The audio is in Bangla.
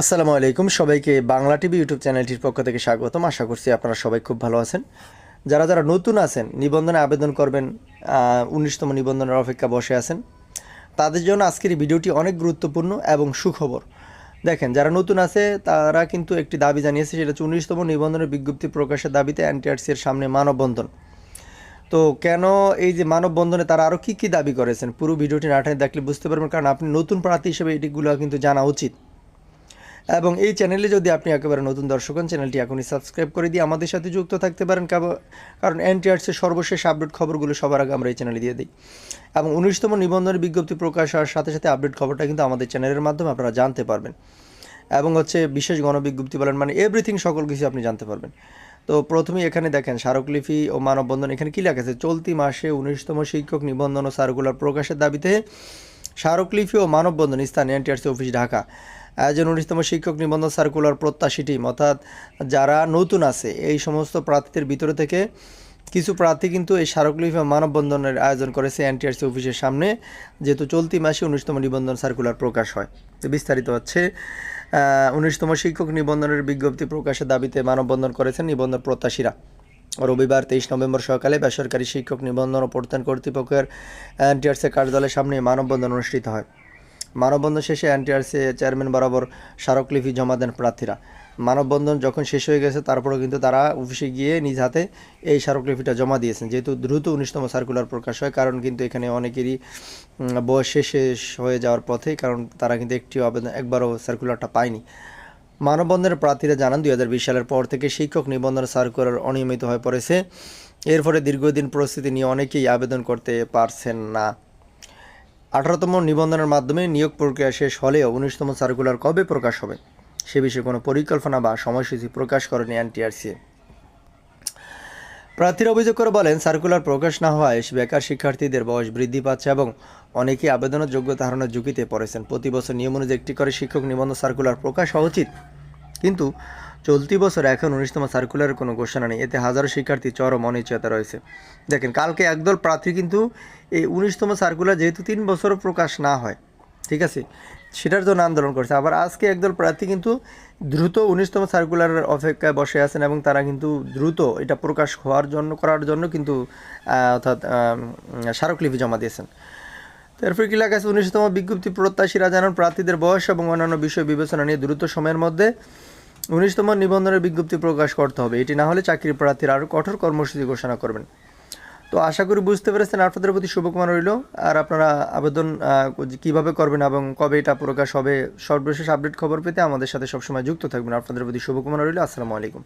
আসসালামু আলাইকুম। সবাইকে বাংলা টিভি ইউটিউব চ্যানেলটির পক্ষ থেকে স্বাগতম। আশা করছি আপনারা সবাই খুব ভালো আছেন। যারা যারা নতুন আছেন, নিবন্ধনে আবেদন করবেন উনিশতম নিবন্ধনের অপেক্ষা বসে আছেন, তাদের জন্য আজকের এই ভিডিওটি অনেক গুরুত্বপূর্ণ এবং সুখবর। দেখেন, যারা নতুন আছে, তারা কিন্তু একটি দাবি জানিয়েছে, সেটা হচ্ছে উনিশতম নিবন্ধনের বিজ্ঞপ্তি প্রকাশের দাবিতে এনটিআরসি এর সামনে মানববন্ধন। তো কেন এই যে মানববন্ধনে তারা আরও কী কী দাবি করেছেন, পুরো ভিডিওটি নাটায় দেখলে বুঝতে পারবেন, কারণ আপনি নতুন প্রার্থী হিসেবে এটিগুলো কিন্তু জানা উচিত। এবং এই চ্যানেলে যদি আপনি একেবারে নতুন দর্শক হন চ্যানেলটি এখনই সাবস্ক্রাইব করে দিয়ে আমাদের সাথে যুক্ত থাকতে পারেন কারণ এনটিআরসির সর্বশেষ আপডেট খবরগুলো সবার আগে আমরা এই চ্যানেলে দিয়ে দিই। এবং উনিশতম নিবন্ধনের বিজ্ঞপ্তি প্রকাশ হওয়ার সাথে সাথে আপডেট খবরটা কিন্তু আমাদের চ্যানেলের মাধ্যমে আপনারা জানতে পারবেন। এবং হচ্ছে বিশেষ গণবিজ্ঞপ্তি বলেন মানে এভরিথিং সকল কিছু আপনি জানতে পারবেন। তো প্রথমেই এখানে দেখেন, স্মারকলিপি ও মানববন্ধন, এখানে কী লেখা আছে? চলতি মাসে উনিশতম শিক্ষক নিবন্ধন ও সার্কুলার প্রকাশের দাবিতে স্মারকলিপি ও মানববন্ধন স্থান এনটিআরসি অফিস ঢাকা। আয়োজন উনিশতম শিক্ষক নিবন্ধন সার্কুলার প্রত্যাশী টিম অর্থাৎ যারা নতুন আছে, এই সমস্ত প্রার্থীদের ভিতরে থেকে কিছু প্রার্থী কিন্তু এই স্মারকলিপি মানববন্ধনের আয়োজন করেছে এনটিআরসি অফিসের সামনে। যেহেতু চলতি মাসে উনিশতম নিবন্ধন সার্কুলার প্রকাশ হয়। বিস্তারিত হচ্ছে উনিশতম শিক্ষক নিবন্ধনের বিজ্ঞপ্তি প্রকাশের দাবিতে মানববন্ধন করেছেন নিবন্ধন প্রত্যাশীরা। রবিবার তেইশ নভেম্বর সকালে বেসরকারি শিক্ষক নিবন্ধন ও প্রত্যয়ন কর্তৃপক্ষের এনটিআরসি কার্যালয়ের সামনে মানববন্ধন অনুষ্ঠিত হয়। মানববন্ধন শেষে এনটিআরসি চেয়ারম্যান বরাবর স্মারকলিপি জমা দেন প্রার্থীরা। মানববন্ধন যখন শেষ হয়ে গেছে, তারপরেও কিন্তু তারা অফিসে গিয়ে নিজ হাতে এই স্মারকলিপিটা জমা দিয়েছেন। যেহেতু দ্রুত উনিশতম সার্কুলার প্রকাশ হয়, কারণ কিন্তু এখানে অনেকেরই বয়স শেষ হয়ে যাওয়ার পথে, কারণ তারা কিন্তু একটি আবেদন, একবারও সার্কুলারটা পায়নি। মানববন্ধনের প্রার্থীরা জানান, দুই হাজার বিশ সালের পর থেকে শিক্ষক নিবন্ধন সার্কুলার অনিয়মিত হয়ে পড়েছে। এর ফলে দীর্ঘদিন পরিস্থিতি নিয়ে অনেকেই আবেদন করতে পারছেন না। আঠারোতম নিবন্ধনের মাধ্যমে নিয়োগ প্রক্রিয়া শেষ হলেও উনিশতম সার্কুলার কবে প্রকাশ হবে? সে বিষয়ে কোনো পরিকল্পনা বা সময়সূচি প্রকাশ করেনি এনটিআরসি। প্রার্থীরা অভিযোগ করে বলেন, সার্কুলার প্রকাশ না হওয়ায় বেকার শিক্ষার্থীদের বয়স বৃদ্ধি পাচ্ছে এবং অনেকেই আবেদনের যোগ্যতা হারানোর ঝুঁকিতে পড়েছেন। প্রতি বছর নিয়ম অনুযায়ী একটি করে শিক্ষক নিবন্ধন সার্কুলার প্রকাশ হওয়া উচিত। কিন্তু চলতি বছর এখন উনিশতম সার্কুলারের কোনো ঘোষণা নেই। এতে হাজারো শিক্ষার্থী চরম অনিশ্চয়তা রয়েছে। দেখেন, কালকে একদল প্রার্থী কিন্তু এই উনিশতম সার্কুলার যেহেতু তিন বছরও প্রকাশ না হয়, ঠিক আছে? সেটার জন্য আন্দোলন করছে। আবার আজকে একদল প্রার্থী কিন্তু দ্রুত উনিশতম সার্কুলারের অপেক্ষায় বসে আছেন এবং তারা কিন্তু দ্রুত এটা প্রকাশ হওয়ার জন্য, করার জন্য কিন্তু অর্থাৎ স্মারকলিপি জমা দিয়েছেন। এরপর কি লেখা উনিশতম বিজ্ঞপ্তি প্রত্যাশীরা জানান, প্রার্থীদের বয়স এবং অন্যান্য বিষয় বিবেচনা নিয়ে দ্রুত সময়ের মধ্যে উনিশতম নিবন্ধনের বিজ্ঞপ্তি প্রকাশ করতে হবে। এটি না হলে চাকরি প্রার্থীরা আরও কঠোর কর্মসূচি ঘোষণা করবেন। তো আশা করি বুঝতে পেরেছেন, আপনাদের প্রতি শুভকামনা রইল। আর আপনারা আবেদন কীভাবে করবেন এবং কবে এটা প্রকাশ হবে, সর্বশেষ আপডেট খবর পেতে আমাদের সাথে সবসময় যুক্ত থাকবেন। আপনাদের প্রতি শুভকামনা রইল। আসসালামু আলাইকুম।